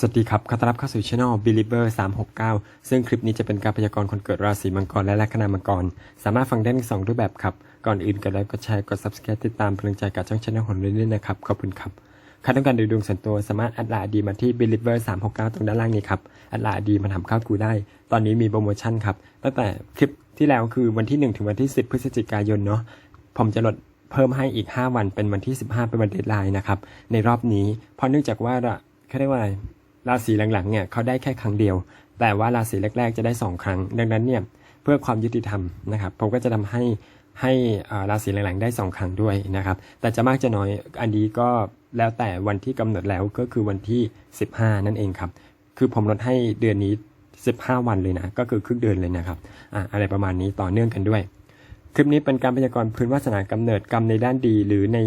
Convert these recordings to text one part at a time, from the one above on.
สวัสดีครับ ขอต้อนรับเข้าสู่ช่อง Believer 369 ซึ่งคลิปนี้จะเป็นการพยากรณ์คนเกิดราศีมังกรและลัคนามังกร สามารถฟังได้ทั้งสองรูปแบบครับ ก่อนอื่นกดไลค์ กดแชร์ กด subscribe ติดตามพลังใจกับช่องช anel ของเราด้วยนะครับ ขอบคุณครับ ใครต้องการดูดวงส่วนตัวสามารถแอดไลน์ดีมาที่ Believer 369 ตรงด้านล่างนี้ครับแอดไลน์ดีมาทำข้าวกูได้ ตอนนี้มีโปรโมชั่นครับ ตั้งแต่คลิปที่แล้วคือวันที่1ถึงวันที่10พฤศจิกายนเนาะ ผมจะลดเพิ่มให้อีก 5 วันเป็นวันที่ 15 เป็นวันเดทไลน์นะครับ ในรอบนี้ เพราะเนื่องจากว่าเขาเรียกว่าอะไร ราศีหลังๆเนี่ยเขาได้แค่ครั้งเดียว แต่ว่าราศีแรก ๆ จะได้ 2 ครั้ง ดังนั้นเนี่ยเพื่อความยุติธรรมนะครับผมก็จะทำให้ให้ราศีหลังๆได้ 2 ครั้งด้วยนะครับแต่จะมากจะน้อยอันนี้ก็แล้วแต่วันที่กำหนดแล้วก็คือวันที่ 15 นั่นเองครับคือผมลดให้เดือนนี้ 15 วันเลยนะก็คือครึ่งเดือนเลยนะครับอ่าอะไรประมาณนี้ต่อเนื่องกันด้วย คลิปนี้เป็นการพยากรณ์พื้นวาสนากำเนิดกรรมในด้านดีหรือใน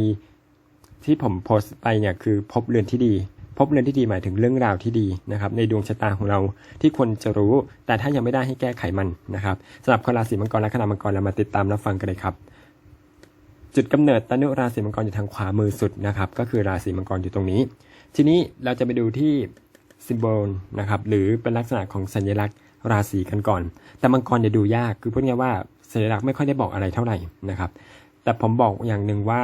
ที่ผมโพสต์ไปเนี่ยคือพบเรือนที่ดี พบเรือนที่ดีหมายถึงเรื่องราวที่ดีนะครับในดวงชะตาของเราที่ควรจะรู้ แต่ถ้ายังไม่ได้ให้แก้ไขมันนะครับสำหรับคนราศีมังกรและคณะมังกรเรามาติดตามรับฟังกันเลยครับ จุดกำเนิดตนุราศีมังกรอยู่ทางขวามือสุดนะครับก็คือราศีมังกรอยู่ตรงนี้ ทีนี้เราจะไปดูที่ซิมโบลนะครับหรือเป็นลักษณะของสัญลักษณ์ราศีกันก่อน แต่มังกรจะดูยากคือพูดง่ายว่าสัญลักษณ์ไม่ค่อยได้บอกอะไรเท่าไหร่นะครับ แต่ผมบอกอย่างหนึ่งว่า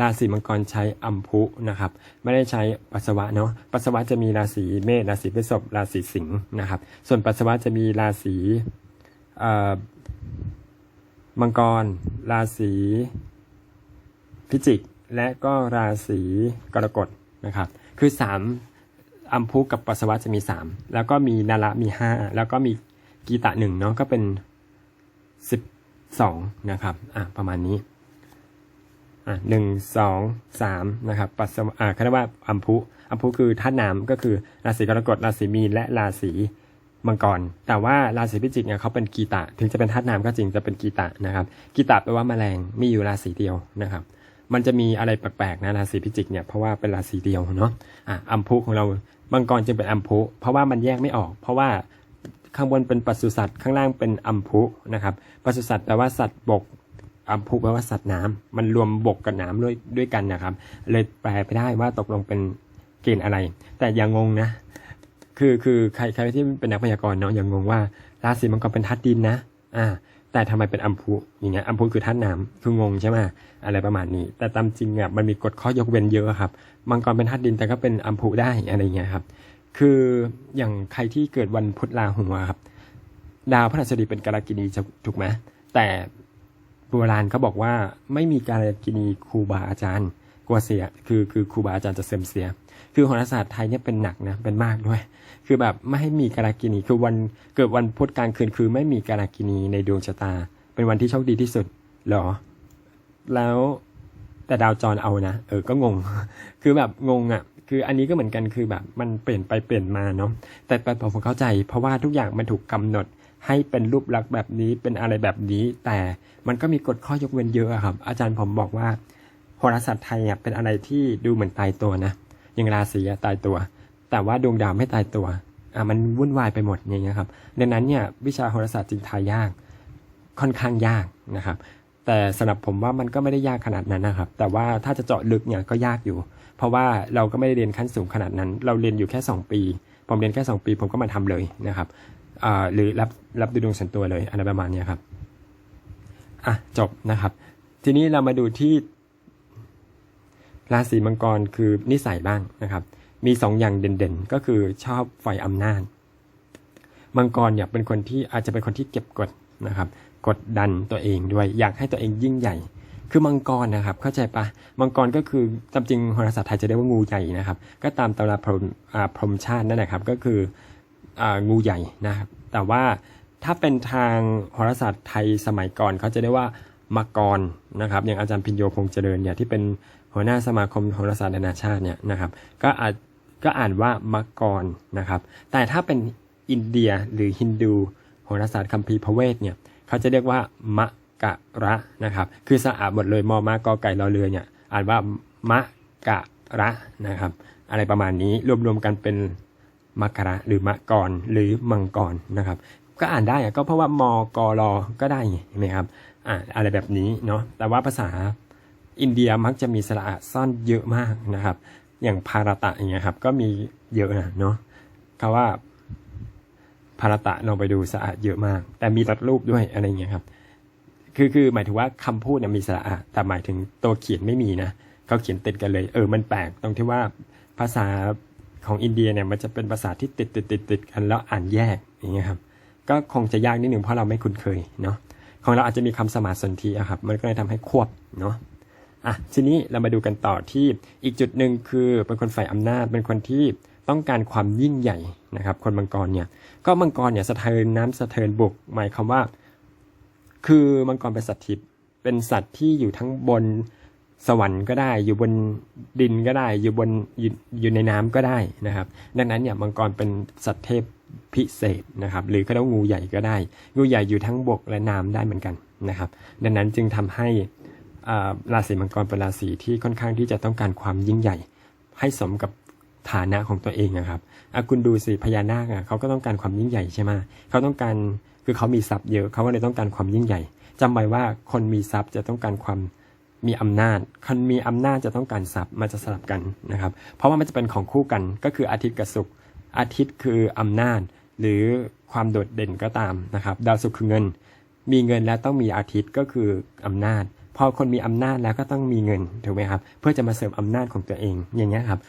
ราศีมังกรใช้อัมพุนะครับ ไม่ได้ใช้ปัสสาวะเนาะปัสสาวะจะมีราศีเมษราศีพฤษภราศีสิงห์นะครับ ส่วนปัสสาวะจะมีราศีมังกร ราศีพิจิก และก็ราศีกรกฎนะครับ คือสามอัมพุกับปัสสาวะจะมีสามแล้วก็มีนาระมีห้าแล้วก็มีกีตะหนึ่งเนาะก็เป็นสิบสองนะครับ อะ ประมาณนี้ อะหนึ่งสองสามนะครับปัสสาวะอ่าเขาเรียกว่าอัมพุอัมพุคือธาตุน้ำก็คือราศีกรกฎราศีมีนและราศีมังกร แต่ว่าราศีพิจิกเนี่ยเขาเป็นกีตะ ถึงจะเป็นธาตุน้ำก็จริงจะเป็นกีตะนะครับกีตะแปลว่าแมลงมีอยู่ราศีเดียวนะครับ มันจะมีอะไรแปลกๆนะราศีพิจิกเนี่ยเพราะว่าเป็นราศีเดียวเนาะอะอัมพุของเรามังกรจึงเป็นอัมพุ เพราะว่ามันแยกไม่ออก เพราะว่าข้างบนเป็นปศุสัตว์ข้างล่างเป็นอัมพุนะครับปศุสัตว์แปลว่าสัตว์บก อัมพุแปลว่าสัตว์น้ำมันรวมบกกับน้ำด้วยด้วยกันนะครับ เลยแปลไปได้ว่าตกลงเป็นเกณฑ์อะไร แต่อย่างงงนะ คือคือใครใครที่เป็นนักพยากรณ์เนาะอย่างงงว่าราศีมังกรเป็นธาตุดินนะอ่าแต่ทำไมเป็นอัมพุอย่างเงี้ยอัมพุคือธาตุน้ำคืองงใช่ไหมอะไรประมาณนี้ แต่ตามจริงอะมันมีกฎข้อยกเว้นเยอะครับมังกรเป็นธาตุดินแต่ก็เป็นอัมพุได้อะไรเงี้ยครับ คืออย่างใครที่เกิดวันพุธราหูอะครับ ดาวพฤหัสบดีเป็นกาลกินีจะถูกไหมแต่ โบราณเขาบอกว่าไม่มีกาลกินีครูบาอาจารย์กลัวเสียคือคือครูบาอาจารย์จะเสื่อมเสีย คือโหราศาสตร์ไทยเนี่ยเป็นหนักนะเป็นมากด้วย คือแบบไม่ให้มีกาลกินีคือวันเกิดวันพุธกลางคืนคือไม่มีกาลกินีในดวงชะตา เป็นวันที่โชคดีที่สุดหรอ แล้วแต่ดาวจรเอานะเออก็งง คือแบบงงอะ คืออันนี้ก็เหมือนกันคือแบบมันเปลี่ยนไปเปลี่ยนมาเนาะแต่แต่ผมเข้าใจ เพราะว่าทุกอย่างมันถูกกำหนด ให้เป็นรูปลักษณ์แบบนี้เป็นอะไรแบบนี้ แต่มันก็มีกฎข้อยกเว้นเยอะครับ อาจารย์ผมบอกว่าโหราศาสตร์ไทยเป็นอะไรที่ดูเหมือนตายตัวนะอย่างราศีตายตัว แต่ว่าดวงดาวไม่ตายตัวอะมันวุ่นวายไปหมดอย่างเงี้ยครับดังนั้นเนี่ยวิชาโหราศาสตร์จึงทายยากค่อนข้างยากนะครับ แต่สำหรับผมว่ามันก็ไม่ได้ยากขนาดนั้นนะครับ แต่ว่าถ้าจะเจาะลึกเนี่ยก็ยากอยู่ เพราะว่าเราก็ไม่ได้เรียนขั้นสูงขนาดนั้น เราเรียนอยู่แค่ 2 ปี ผมเรียนแค่ 2 ปี ผมก็มาทำเลยนะครับ หรือรับรับดูดวงส่วนตัวเลยอะไรประมาณนี้ครับอะจบนะครับ ทีนี้เรามาดูที่ราศีมังกรคือนิสัยบ้างนะครับ มีสองอย่างเด่นๆ ก็คือชอบไฟอำนาจ มังกรเนี่ยเป็นคนที่อาจจะเป็นคนที่เก็บกดนะครับ กดดันตัวเองด้วยอยากให้ตัวเองยิ่งใหญ่ คือมังกรนะครับ เข้าใจปะมังกรก็คือตามจริงโหราศาสตร์ไทยจะเรียกว่างูใหญ่นะครับ ก็ตามตำราพรหมพรมชาตินั่นแหละครับ ก็คือ งูใหญ่นะครับ แต่ว่าถ้าเป็นทางโหราศาสตร์ไทยสมัยก่อนเขาจะเรียกว่ามังกรนะครับ อย่างอาจารย์พิญโยพงเจริญเนี่ยที่เป็นหัวหน้าสมาคมโหราศาสตร์นานาชาติเนี่ยนะครับ ก็อาจก็อ่านว่ามังกรนะครับ แต่ถ้าเป็นอินเดียหรือฮินดูโหราศาสตร์คัมภีร์พระเวทเนี่ยเขาจะเรียกว่ามะกะระนะครับ คือสะอาดหมดเลยมอมากอไก่รอเรือเนี่ยอ่านว่ามะกะระนะครับ อะไรประมาณนี้รวมๆกันเป็น มักระหรือมะกรหรือมังกรนะครับ ก็อ่านได้ก็เพราะว่ามกรอก็ได้ไงเห็นไหมครับอ่าอะไรแบบนี้เนาะแต่ว่าภาษาอินเดียมักจะมีสระอะซ่อนเยอะมากนะครับ อย่างพารตะอย่างเงี้ยครับก็มีเยอะนะเนาะเขาว่าภารตะลองไปดูสะอาดเยอะมาก แต่มีตัดรูปด้วยอะไรเงี้ยครับ คือคือหมายถึงว่าคำพูดเนี่ยมีสระอะแต่หมายถึงตัวเขียนไม่มีนะเขาเขียนติดกันเลย เออมันแปลกตรงที่ว่าภาษา ของอินเดียเนี่ยมันจะเป็นภาษาที่ติดติดติดติดกันแล้วอ่านแยกอย่างเงี้ยครับก็คงจะยากนิดหนึ่งเพราะเราไม่คุ้นเคยเนาะของเราอาจจะมีคำสมาสนธิอะครับมันก็เลยทำให้ควบเนาะอะทีนี้เรามาดูกันต่อที่อีกจุดหนึ่งคือเป็นคนฝ่ายอำนาจเป็นคนที่ต้องการความยิ่งใหญ่นะครับคนมังกรเนี่ยก็มังกรเนี่ยสะเทินน้ำสะเทินบกหมายความว่า คือมังกรเป็นสัตว์ทิพย์เป็นสัตว์ที่อยู่ทั้งบน สวรรค์ก็ได้ อยู่บนดินก็ได้ อยู่บนอยู่อยู่ในน้ำก็ได้นะครับ ดังนั้นเนี่ยมังกรเป็นสัตว์เทพพิเศษนะครับ หรือก็เรียกว่างูใหญ่ก็ได้ งูใหญ่อยู่ทั้งบกและน้ำได้เหมือนกันนะครับ ดังนั้นจึงทำให้อาราศีมังกรเป็นราศีที่ค่อนข้างที่จะต้องการความยิ่งใหญ่ ให้สมกับฐานะของตัวเองนะครับอะคุณดูสิพญานาคเขาก็ต้องการความยิ่งใหญ่ใช่ไหมเขาต้องการคือเขามีทรัพย์เยอะเขาก็เลยต้องการความยิ่งใหญ่จำไว้ว่าคนมีทรัพย์จะต้องการความ มีอำนาจคนมีอำนาจจะต้องการทรัพย์มันจะสลับกันนะครับ เพราะว่ามันจะเป็นของคู่กันก็คืออาทิตย์กับศุกร์อาทิตย์คืออำนาจ หรือความโดดเด่นก็ตามนะครับ ดาวศุกร์คือเงิน มีเงินแล้วต้องมีอาทิตย์ก็คืออำนาจพอคนมีอำนาจแล้วก็ต้องมีเงินถูกไหมครับ เพื่อจะมาเสริมอำนาจของตัวเองอย่างเงี้ยครับ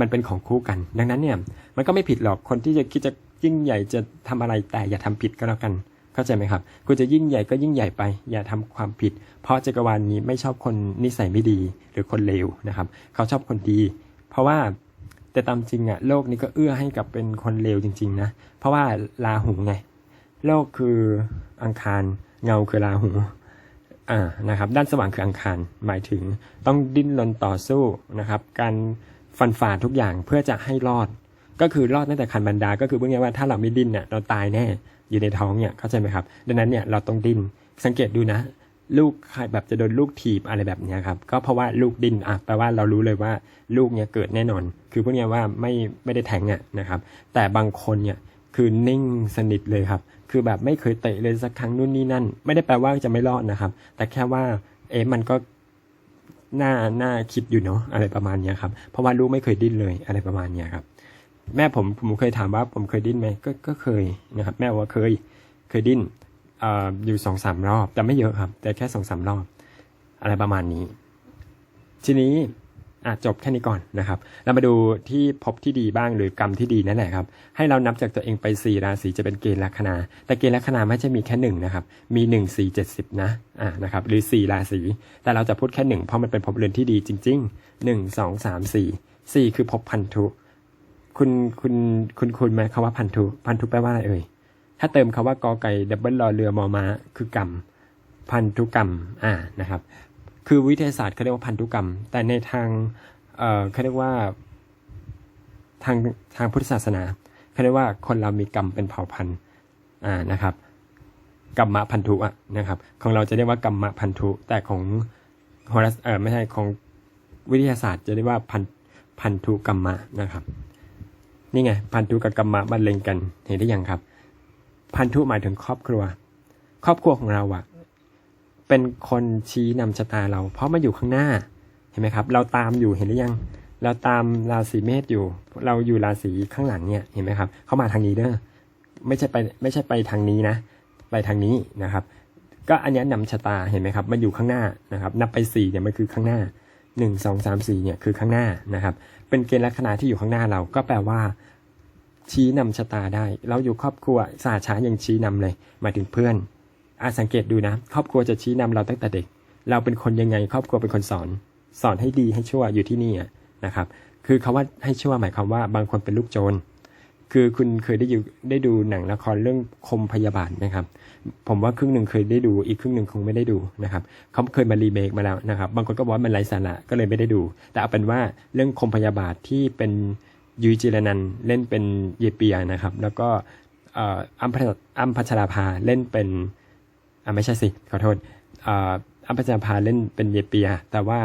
มันเป็นของคู่กัน ดังนั้นเนี่ยมันก็ไม่ผิดหรอกคนที่จะคิดจะยิ่งใหญ่จะทำอะไรแต่อย่าทำผิดก็แล้วกัน เข้าใจไหมครับคุณจะยิ่งใหญ่ก็ยิ่งใหญ่ไป อย่าทำความผิด เพราะจักรวาลนี้ไม่ชอบคนนิสัยไม่ดีหรือคนเลวนะครับ เขาชอบคนดี เพราะว่าแต่ตามจริงอะโลกนี้ก็เอื้อให้กับเป็นคนเลวจริง ๆ นะ เพราะว่าลาหูไงโลกคืออังคารเงาคือราหูอ่านะครับ ด้านสว่างคืออังคารหมายถึงต้องดิ้นรนต่อสู้นะครับ การฟันฝ่าทุกอย่างเพื่อจะให้รอด ก็คือรอดตั้งแต่คันบรรดา ก็คือพูดง่ายว่าถ้าเราไม่ดิ้นเนี่ยเราตายแน่ อยู่ในท้องเนี่ยเข้าใจไหมครับ ดังนั้นเนี่ยเราต้องดิ้นสังเกตดูนะ ลูกแบบจะโดนลูกถีบอะไรแบบนี้ครับ ก็เพราะว่าลูกดิ้นอะแปลว่าเรารู้เลยว่าลูกเนี่ยเกิดแน่นอน คือพวกเนี้ยว่าไม่ไม่ได้แทงอะนะครับ แต่บางคนเนี่ยคือนิ่งสนิทเลยครับ คือแบบไม่เคยเตะเลยสักครั้งนู่นนี่นั่น ไม่ได้แปลว่าจะไม่รอดนะครับ แต่แค่ว่าเอ๊ะมันก็น่าน่าคิดอยู่เนาะอะไรประมาณนี้ครับ เพราะว่าลูกไม่เคยดิ้นเลยอะไรประมาณนี้ครับ แม่ผมผมเคยถามว่าผมเคยดิ้นไหมก็ก็เคยนะครับ แม่ว่าเคยเคยดิ้นออยู่สองสามรอบ แต่ไม่เยอะครับ แต่แค่สองสามรอบ อะไรประมาณนี้ ทีนี้อะจบแค่นี้ก่อนนะครับ เรามาดูที่ภพที่ดีบ้างหรือกรรมที่ดีนั่นแหละครับ ให้เรานับจากตัวเองไปสี่ราศีจะเป็นเกณฑ์ลัคนา แต่เกณฑ์ลัคนาไม่ใช่มีแค่หนึ่งนะครับ มีหนึ่งสี่เจ็ดสิบนะอะนะครับ หรือสี่ราศี แต่เราจะพูดแค่หนึ่งเพราะมันเป็นภพเรือนที่ดีจริงๆหนึ่งสองสามสี่สี่คือภพพันธุ คุณคุณคุณคุณไหมคำว่าพันธุพันธุแปลว่าอะไรเอ่ย ถ้าเติมคำว่ากอไก่ดับเบิลรอเรือมอมาคือกรรม พันธุกรรมอ่านะครับ คือวิทยาศาสตร์เขาเรียกว่าพันธุกรรม แต่ในทางเอ่อเขาเรียกว่า ทางทางพุทธศาสนาเขาเรียกว่าคนเรามีกรรมเป็นเผ่าพันธุ์อ่านะครับกรรมะพันธุอะนะครับ ของเราจะเรียกว่ากรรมะพันธุ แต่ของโหราเออไม่ใช่ของวิทยาศาสตร์จะเรียกว่าพันพันธุกรรมะนะครับ นี่ไงพันธุกับกรรมะบรรเลงกันเห็นได้ยังครับ พันธุหมายถึงครอบครัว ครอบครัวของเราอะเป็นคนชี้นำชะตาเรา เพราะมันอยู่ข้างหน้าเห็นไหมครับ เราตามอยู่เห็นหรือยัง เราตามราศีเมษอยู่ เราอยู่ราศีข้างหลังเนี่ยเห็นไหมครับ เข้ามาทางนี้เด้อไม่ใช่ไปไม่ใช่ไปทางนี้นะ ไปทางนี้นะครับ ก็อันนี้ยนำชะตาเห็นไหมครับ มันอยู่ข้างหน้านะครับ นับไปสี่เนี่ยมันคือข้างหน้า หนึ่งสองสามสี่เนี่ยคือข้างหน้านะครับ เป็นเกณฑ์ลัคนาที่อยู่ข้างหน้าเราก็แปลว่า ชี้นำชะตาได้ เราอยู่ครอบครัวศาสตร์ช้ายังชี้นำเลยหมายถึงเพื่อนอาสังเกตดูนะ ครอบครัวจะชี้นำเราตั้งแต่เด็ก เราเป็นคนยังไง ครอบครัวเป็นคนสอน สอนให้ดีให้ชั่วอยู่ที่นี่นะครับ คือคาว่าให้ชั่วหมายความว่าบางคนเป็นลูกโจร คือคุณเคยได้อยู่ได้ดูหนังละครเรื่องคมพยาบาลนะครับ ผมว่าครึ่งหนึ่งเคยได้ดูอีกครึ่งหนึ่งคงไม่ได้ดูนะครับเขาเคยมารีเมคมาแล้วนะครับ บางคนก็บอกว่ามันไร้สาระก็เลยไม่ได้ดู แต่เอาเป็นว่าเรื่องคมพยาบาทที่เป็นยุยจิรนันเล่นเป็นเยเปียนะครับ แล้วก็อัมพอัมพัชราภาเล่นเป็นอ่าไม่ใช่สิขอโทษอัมพัชราภาเล่นเป็นเยเปีย แต่ว่า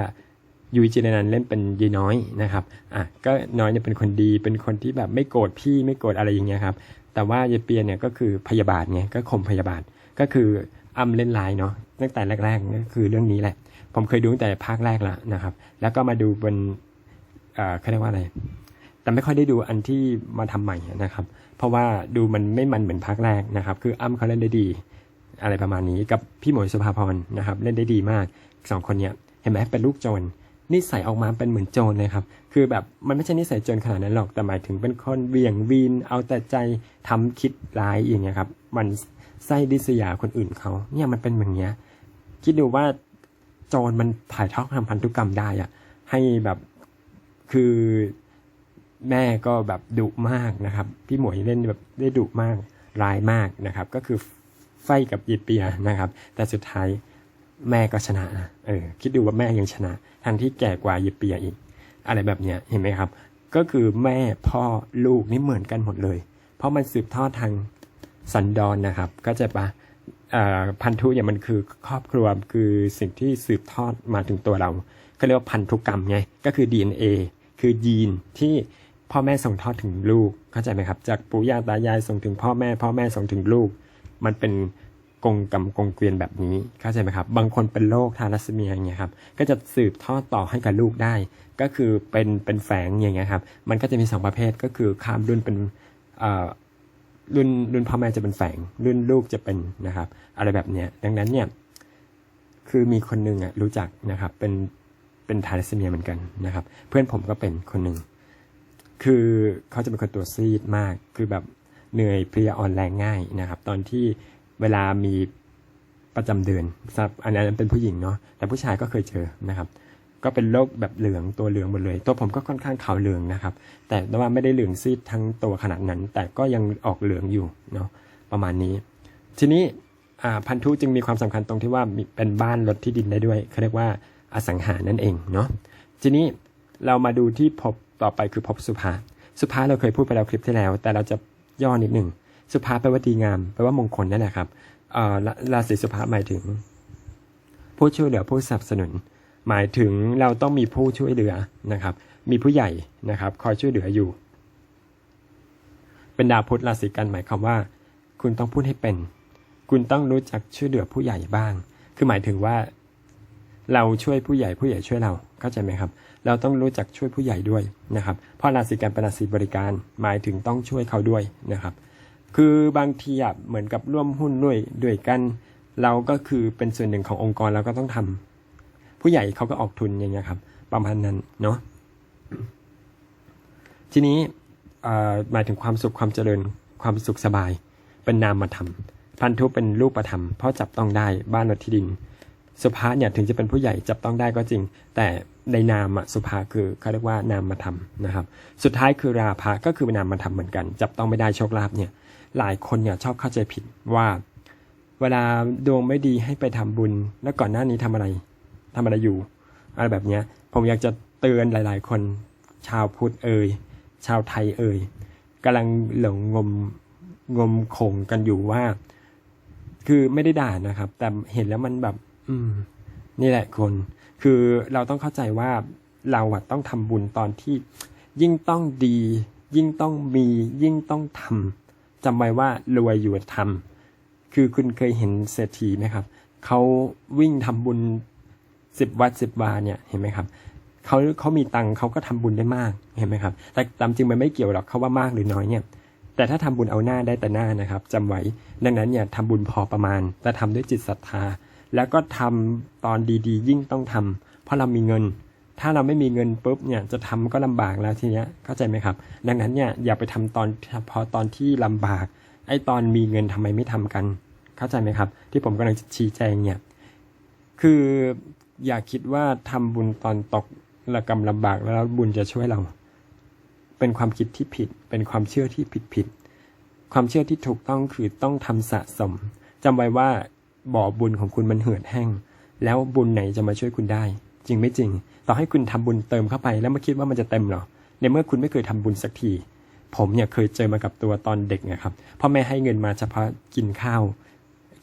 ยุ้ยจิรนันเล่นเป็นยีน้อยนะครับอะก็น้อยเนี่ยเป็นคนดีเป็นคนที่แบบไม่โกรธพี่ไม่โกรธอะไรอย่างเงี้ยครับแต่ว่าเยเปียเนี่ยก็คือพยาบาทไงก็คมพยาบาทก็คืออัมเล่นลน์เนาะตั้งแต่แรกๆก็คือเรื่องนี้แหละ ผมเคยดูตั้งแต่ภาคแรกแล้วนะครับ แล้วก็มาดูบนเอ่อเขาเรียกว่าอะไรแต่ไม่ค่อยได้ดูอันที่มาทำใหม่นะครับ เพราะว่าดูมันไม่มันเหมือนภาคแรกนะครับ คืออ้ำเขาเล่นได้ดี อะไรประมาณนี้กับพี่หมวยสุภาพรนะครับ เล่นได้ดีมากสองคนเนี้ยเห็นไหมเป็นลูกโจร นิสัยออกมาเป็นเหมือนโจรเลยครับ คือแบบมันไม่ใช่นิสัยโจรขนาดนั้นหรอก แต่หมายถึงเป็นคนเบี่ยงวีน เอาแต่ใจทำคิดร้ายอย่างเงี้ยครับ มันไส้ดิษยาคนอื่นเขาเนี่ยมันเป็นแบบเนี้ย คิดดูว่าโจรมันถ่ายทอดทำพันธุกรรมได้อะให้แบบคือแม่ก็แบบดุมากนะครับ พี่หมวยเล่นแบบได้ดุมากร้ายมากนะครับ ก็คือไฟกับยีเปียนะครับ แต่สุดท้าย แม่ก็ชนะนะเออ คิดดูว่าแม่ยังชนะ ทั้งที่แก่กว่าเยเปียอีก อะไรแบบเนี้ยเห็นไหมครับ ก็คือแม่พ่อลูกนี่เหมือนกันหมดเลย เพราะมันสืบทอดทางสันดอนนะครับ ก็จะปะพันธุเนี่ยมันคือครอบครัวคือสิ่งที่สืบทอดมาถึงตัวเราก็เรียกว่าพันธุกรรมไงก็คือ DNA คือยีนที่พ่อแม่ส่งทอดถึงลูกเข้าใจไหมครับ จากปู่ย่าตายายส่งถึงพ่อแม่ พ่อแม่ส่งถึงลูก มันเป็น กงกรรมกงเกวียนแบบนี้เข้าใจไหมครับ บางคนเป็นโรคทารัสเมียอย่างเงี้ยครับ ก็จะสืบทอดต่อให้กับลูกได้ ก็คือเป็นเป็นแฝงอย่างเงี้ยครับ มันก็จะมีสองประเภทก็คือข้ามรุ่นเป็นอ่อรุ่นรุ่นพ่อแม่จะเป็นแฝง รุ่นลูกจะเป็นนะครับ อะไรแบบเนี้ย ดังนั้นเนี่ย คือมีคนหนึ่งอะรู้จักนะครับ เป็นเป็นทาลัสเมียเหมือนกันนะครับ เพื่อนผมก็เป็นคนหนึ่งคือเขาจะเป็นคนตัวซีดมาก คือแบบเหนื่อยเพลียอ่อนแรงง่ายนะครับ ตอนที่ เวลามีประจำเดือนสำหรับอันนั้นเป็นผู้หญิงเนาะแต่ผู้ชายก็เคยเจอนะครับ ก็เป็นโรคแบบเหลืองตัวเหลืองหมดเลย ตัวผมก็ค่อนข้างขาวเหลืองนะครับ แต่ว่าไม่ได้เหลืองซีดทั้งตัวขนาดนั้น แต่ก็ยังออกเหลืองอยู่เนาะประมาณนี้ ทีนี้พันธุจึงมีความสำคัญตรงที่ว่าเป็นบ้านรถที่ดินได้ด้วยเขาเรียกว่าอสังหานั่นเองเนาะทีนี้เรามาดูที่ภพต่อไปคือภพสุภา สุภาเราเคยพูดไปแล้วคลิปที่แล้ว แต่เราจะย่อนิดหนึ่ง สุภาแปลว่าดีงามแปลว่ามงคลนั่นแหละครับเอ่อราราศีสุภาหมายถึง ผู้ช่วยเหลือผู้สนับสนุน หมายถึงเราต้องมีผู้ช่วยเหลือนะครับ มีผู้ใหญ่นะครับคอยช่วยเหลืออยู่ เป็นดาวพุธราศีกันหมายความว่า คุณต้องพูดให้เป็น คุณต้องรู้จักช่วยเหลือผู้ใหญ่บ้าง คือหมายถึงว่า เราช่วยผู้ใหญ่ผู้ใหญ่ช่วยเราเข้าใจไหมครับ เราต้องรู้จักช่วยผู้ใหญ่ด้วยนะครับเพราะราศีกันเป็นราศีบริการ หมายถึงต้องช่วยเขาด้วยนะครับ คือบางทีอะเหมือนกับร่วมหุ้นด้วยด้วยกัน เราก็คือเป็นส่วนหนึ่งขององค์กรเราก็ต้องทำผู้ใหญ่เขาก็ออกทุนอย่างเงี้ยครับประมาณนั้นเนาะทีนี้หมายถึงความสุขความเจริญความสุขสบาย เป็นนามธรรมพันธุเป็นรูปธรรมเพราะจับต้องได้บ้านรถที่ดิน สุภาเนี่ยถึงจะเป็นผู้ใหญ่จับต้องได้ก็จริง แต่ในนามสุภาคือเขาเรียกว่านามธรรมนะครับ สุดท้ายคือราภะก็คือนนามธรรมเหมือนกัน จับต้องไม่ได้โชคลาภเนี่ย หลายคนเนี่ยชอบเข้าใจผิดว่า เวลาดวงไม่ดีให้ไปทำบุญ แล้วก่อนหน้านี้ทำอะไรทำอะไรอยู่ อะไรแบบเนี้ย ผมอยากจะเตือนหลาย ๆ คน ชาวพุทธเอ่ยชาวไทยเอ่ยกำลังหลงงมงมคงกันอยู่ว่า คือไม่ได้ด่านะครับ แต่เห็นแล้วมันแบบ อืม นี่แหละคน คือเราต้องเข้าใจว่าเราอะต้องทำบุญตอนที่ยิ่งต้องดี ยิ่งต้องมียิ่งต้องทำ จำไว้ว่ารวยอยู่ทำคือคุณเคยเห็นเศรษฐีไหมครับเขาวิ่งทำบุญสิบวัดสิบวาเนี่ยเห็นไหมครับเขาเขามีตังเขาก็ทำบุญได้มากเห็นไหมครับ แต่ตามจริงมันไม่เกี่ยวหรอกเขาว่ามากหรือน้อยเนี่ย แต่ถ้าทำบุญเอาหน้าได้แต่หน้านะครับจำไว้ดังนั้นเนี่ยทำบุญพอประมาณ แต่ทำด้วยจิตศรัทธา แล้วก็ทำตอนดีๆ ยิ่งต้องทำเพราะเรามีเงิน ถ้าเราไม่มีเงินปุ๊บเนี่ยจะทำก็ลำบากแล้วทีเนี้ยเข้าใจไหมครับ ดังนั้นเนี่ยอย่าไปทำตอนพาะตอนที่ลำบาก ไอ้ตอนมีเงินทำไมไม่ทำกัน เข้าใจไหมครับ ที่ผมกำลังจะชี้แจงเนี่ยคืออย่าคิดว่าทำบุญตอนตกระกำลำบากแล้วบุญจะช่วยเรา เป็นความคิดที่ผิด เป็นความเชื่อที่ผิดผิดความเชื่อที่ถูกต้องคือต้องทำสะสมจำไว้ว่าบ่อบุญของคุณมันเหือดแห้ง แล้วบุญไหนจะมาช่วยคุณได้ จริงไม่จริง ต่อให้คุณทำบุญเติมเข้าไปแล้วมาคิดว่ามันจะเต็มเหรอในเมื่อคุณไม่เคยทำบุญสักที ผมเนี่ยเคยเจอมากับตัวตอนเด็กนะครับพ่อแม่ให้เงินมาเฉพาะกินข้าว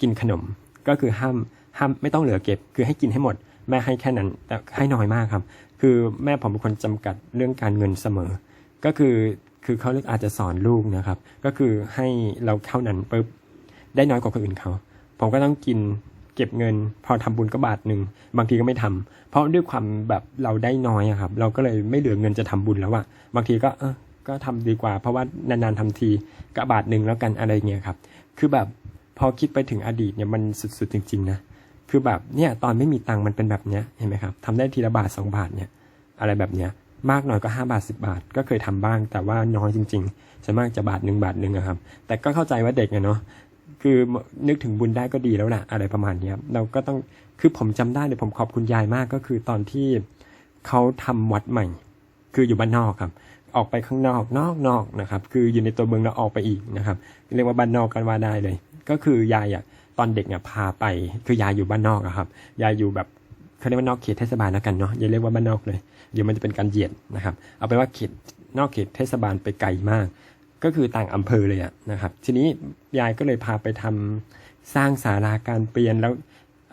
กินขนม ก็คือห้ามห้ามไม่ต้องเหลือเก็บ คือให้กินให้หมด แม่ให้แค่นั้นแต่ให้น้อยมากครับ คือแม่ผมเป็นคนจำกัดเรื่องการเงินเสมอ ก็คือคือเขาเรียกอาจจะสอนลูกนะครับ ก็คือให้เราเข้านั้นปุ๊บได้น้อยกว่าคนอื่นเขาผมก็ต้องกิน เก็บเงิน พอทำบุญก็บาทหนึ่งบางทีก็ไม่ทำเพราะด้วยความแบบเราได้น้อยอะครับ เราก็เลยไม่เหลือเงินจะทำบุญแล้วอะบางทีก็เออก็ทำดีกว่า เพราะว่านานๆทำทีกระบาทหนึ่งแล้วกันอะไรเงี้ยครับ คือแบบพอคิดไปถึงอดีตเนี่ยมันสุดๆจริงๆนะคือแบบเนี่ยตอนไม่มีตังค์มันเป็นแบบเนี้ยเห็นไหมครับทำได้ทีละบาทสองบาทเนี่ยอะไรแบบเนี้ยมากหน่อยก็ห้าบาทสิบาท ก็เคยทำบ้าง แต่ว่าน้อยจริงๆส่วนมากจะบาทหนึ่งบาทหนึ่งครับ แต่ก็เข้าใจว่าเด็กเนาะ คือนึกถึงบุญได้ก็ดีแล้วแหละอะไรประมาณเนี้ยเราก็ต้องคือผมจำได้เลยผมขอบคุณยายมากก็คือตอนที่เขาทำวัดใหม่ คืออยู่บ้านนอกครับ ออกไปข้างนอกนอกนอกนะครับ คืออยู่ในตัวเมืองแล้วออกไปอีกนะครับเรียกว่าบ้านนอกกันว่าได้เลย ก็คือยายอะตอนเด็กเนี่ยพาไป คือยายอยู่บ้านนอกอะครับยายอยู่แบบเขาเรียกว่านอกเขตเทศบาลแล้วกันเนาะอย่าเรียกว่าบ้านนอกเลย เดี๋ยวมันจะเป็นการเหยียดนะครับ เอาไปว่าเขตนอกเขตเทศบาลไปไกลมาก ก็คือต่างอำเภอเลยอะนะครับ ทีนี้ยายก็เลยพาไปทำสร้างศาลาการเปลี่ยนแล้ว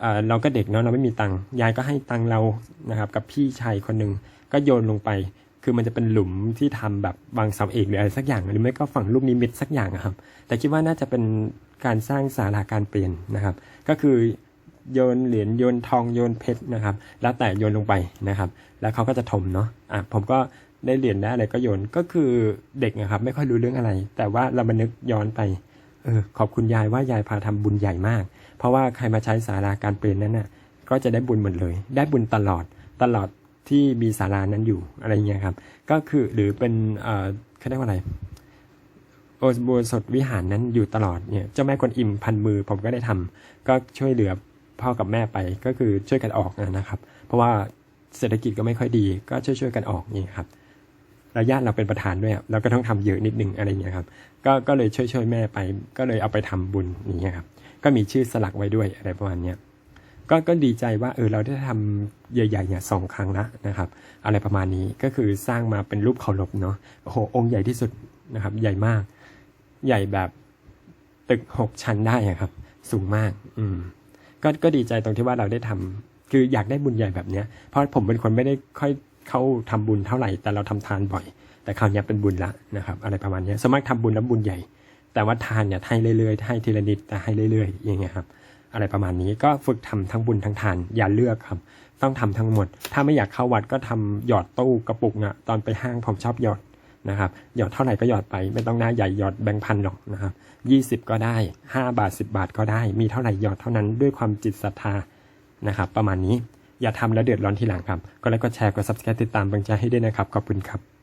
เเราก็เด็กเนาะเราไม่มีตังค์ยายก็ให้ตังค์เรานะครับ กับพี่ชายคนหนึ่งก็โยนลงไป คือมันจะเป็นหลุมที่ทำแบบบางเสาเอกหรืออะไรสักอย่างหรือไม่ก็ฝั่งลูกนิมิตสักอย่างอะครับ แต่คิดว่าน่าจะเป็นการสร้างศาลาการเปลี่ยนนะครับ ก็คือโยนเหรียญโยนทองโยนเพชรนะครับ แล้วแต่โยนลงไปนะครับ แล้วเขาก็จะถมเนาะอะผมก็ ได้เหรียญได้อะไรก็โยนก็คือเด็กนะครับ ไม่ค่อยรู้เรื่องอะไร แต่ว่าเรามานึกย้อนไปเออขอบคุณยายว่ายายพาทำบุญใหญ่มาก เพราะว่าใครมาใช้ศาลาการเปลี่ยนนั้นน่ะ ก็จะได้บุญหมดเลย ได้บุญตลอดตลอดที่มีศาลานั้นอยู่อะไรเงี้ยครับ ก็คือหรือเป็นเอ่อเขาเรียกว่าอะไรโอโบสถวิหารนั้นอยู่ตลอดเนี่ยเจ้าแม่กวนอิมพันมือผมก็ได้ทำก็ช่วยเหลือพ่อกับแม่ไปก็คือช่วยกันออกนะครับ เพราะว่าเศรษฐกิจก็ไม่ค่อยดี ก็ช่วยช่วยๆกันออกนี่ครับ แล้วญาติเราเป็นประธานด้วยเราก็ต้องทำเยอะนิดนึงอะไรเงี้ยครับก็ก็เลยช่วยช่วยแม่ไป ก็เลยเอาไปทำบุญอย่างเงี้ยครับก็มีชื่อสลักไว้ด้วยอะไรประมาณเนี้ยก็ก็ดีใจว่าเออเราได้ทำใหญ่ๆเนี่ยสองครั้งละนะครับ อะไรประมาณนี้ก็คือสร้างมาเป็นรูปเคารพเนาะโอ้โหองค์ใหญ่ที่สุดนะครับ ใหญ่มาก ใหญ่แบบตึกหกชั้นได้อะครับ สูงมาก อืม ก็ก็ดีใจตรงที่ว่าเราได้ทำคืออยากได้บุญใหญ่แบบเนี้ยเพราะผมเป็นคนไม่ได้ค่อย เข้าทำบุญเท่าไหร่ แต่เราทำทานบ่อย แต่คราวนี้เป็นบุญละนะครับ อะไรประมาณนี้สวนมากทำบุญแล้วบุญใหญ่ แต่ว่าทานเนี่ยให้เรื่อยๆให้ทีละนิดแต่ให้เรื่อยๆอย่างเงี้ยครับอะไรประมาณนี้ก็ฝึกทำทั้งบุญทั้งทานอย่าเลือกครับ ต้องทำทั้งหมด ถ้าไม่อยากเข้าวัดก็ทำหยอดตู้กระปุกอะตอนไปห้างผมชอบหยอดนะครับหยอดเท่าไหร่ก็หยอดไป ไม่ต้องหน้าใหญ่หยอดแบงพันหรอกนะครับยี่สิบก็ได้ห้าบาทสิบบาทก็ได้ มีเท่าไหร่หยอดเท่านั้นด้วยความจิตศรัทธานะครับ ประมาณนี้ อย่าทำแล้วเดือดร้อนทีหลังครับ ก็แล้วก็แชร์กด subscribe ติดตามบังใจให้ด้วยนะครับ ขอบคุณครับ